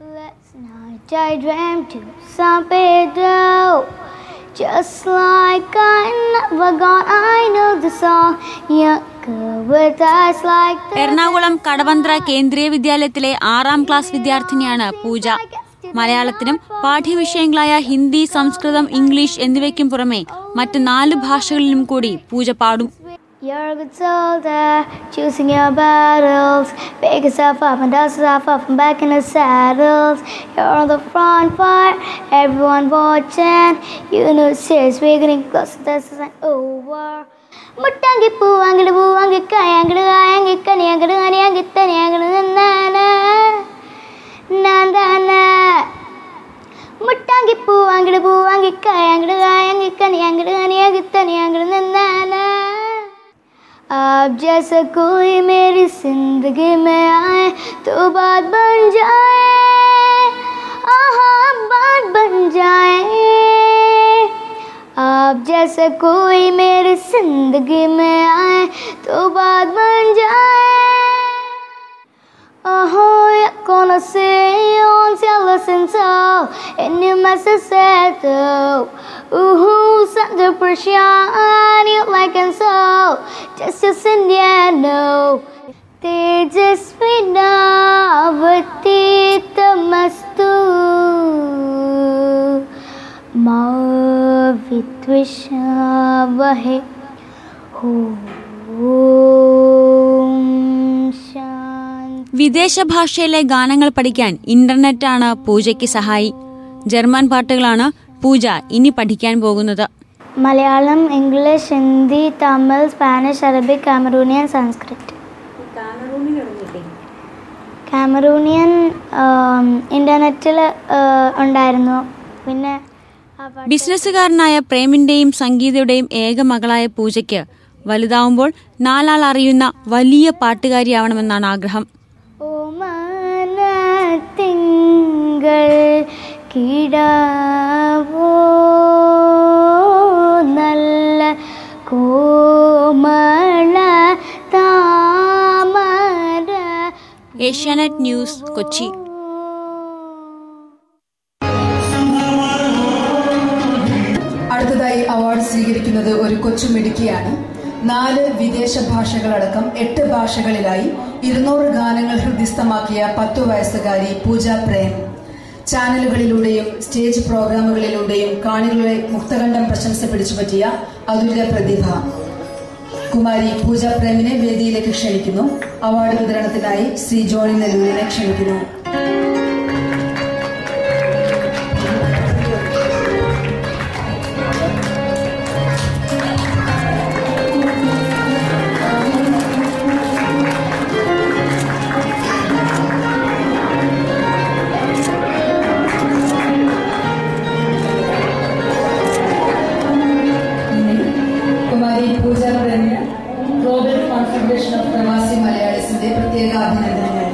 Last night I dreamt to San Pedro. Just like I never gone I know the song. yeah. with eyes like the Ernakulam Kadavanthra കേന്ദ്രീയ വിദ്യാലയത്തിലെ ആറാം class വിദ്യാർത്ഥിനിയാണ് പൂജ മലയാളത്തിനും പാഠ്യവിഷയങ്ങളായ ഹിന്ദി സംസ്കൃതം English എന്നിവയ്ക്കും പുറമെ മറ്റ് നാല് ഭാഷകളിലും കൂടി പൂജ പാടും You're a good soldier, choosing your battles. Pick yourself up and dust yourself up and back in the saddles. You're on the front fire, everyone watching. You know it's serious, we're getting close, this isn't over. മുട്ടാങ്കി പൂവാങ്കിട് പൂവാങ്കി കായാങ്കിട് കായാങ്കി കനിയാങ്കിട് കനിയാങ്കി തനിയാങ്കിട് നന്നാന നാന്താന മുട്ടാങ്കി പൂവാങ്കിട് പൂവാങ്കി കായാങ്കിട് കായാങ്കി കനിയാങ്കിട് കനിയാങ്കി തനിയാങ്കിട് നന്നാന आप जैसा कोई मेरी ज़िंदगी में आए तो बात बन जाए। आहा बात बन जाए। आप जैसा कोई मेरी ज़िंदगी में आए तो बात बन जाए। Oh, कौन gonna say on jealous and so And you must have said though Ooh, under pressure and you like and so Just just in the end, no तेजस्वी नावती तमस्तु मा विद्विषावहे ॐ शान्ति വിദേശ ഭാഷയിലെ ഗാനങ്ങൾ പഠിക്കാൻ ഇന്റർനെറ്റാണ് പൂജയ്ക്ക് സഹായി. ജർമ്മൻ പാട്ടുകളാണ് പൂജ ഇനി പഠിക്കാൻ പോകുന്നത്. Malayalam English Hindi Tamil Spanish Arabic Cameroonian Sanskrit. Cameroonian ഇന്റർനെറ്റിൽ ഉണ്ടായിരുന്നു. പിന്നെ ബിസിനസ്സുകാരനായ പ്രേമിന്റെയും സംഗീതയുടെയും ഏക മകളായ പൂജയ്ക്ക് വലുതാവുമ്പോൾ നാലാൾ അറിയുന്ന വലിയ പാട്ടുകാരിയാവണമെന്നാണ് ആഗ്രഹം. തിങ്കൾ കിടാവോ? നല്ല കോമള താമര ഏഷ്യാനെറ്റ് ന്യൂസ് കൊച്ചി. അടുത്തതായി അവാർഡ് സ്വീകരിക്കുന്നത് ഒരു കൊച്ചു മിടുക്കിയാണ്. നാല് വിദേശ ഭാഷകളടക്കം എട്ട് ഭാഷകളിലായി ഇരുന്നൂറ് ഗാനങ്ങൾ ഹൃദിസ്ഥമാക്കിയ പത്തു വയസ്സുകാരി പൂജ പ്രേം. ചാനലുകളിലൂടെയും സ്റ്റേജ് പ്രോഗ്രാമുകളിലൂടെയും കാണികളുടെ മുക്തകണ്ഠം പ്രശംസ പിടിച്ചു പറ്റിയ അതുല്യ പ്രതിഭ. കുമാരി പൂജ പ്രേമിനെ വേദിയിലേക്ക് ക്ഷണിക്കുന്നു. അവാർഡ് വിതരണത്തിനായി ശ്രീ ജോണി നെല്ലൂരിനെ ക്ഷണിക്കുന്നു. കുമാരി പൂജ പ്രേമിന് ഗ്ലോബൽ കോൺഫെഡറേഷൻ ഓഫ് പ്രവാസി മലയാളീസിന്റെ പ്രത്യേക അഭിനന്ദനങ്ങൾ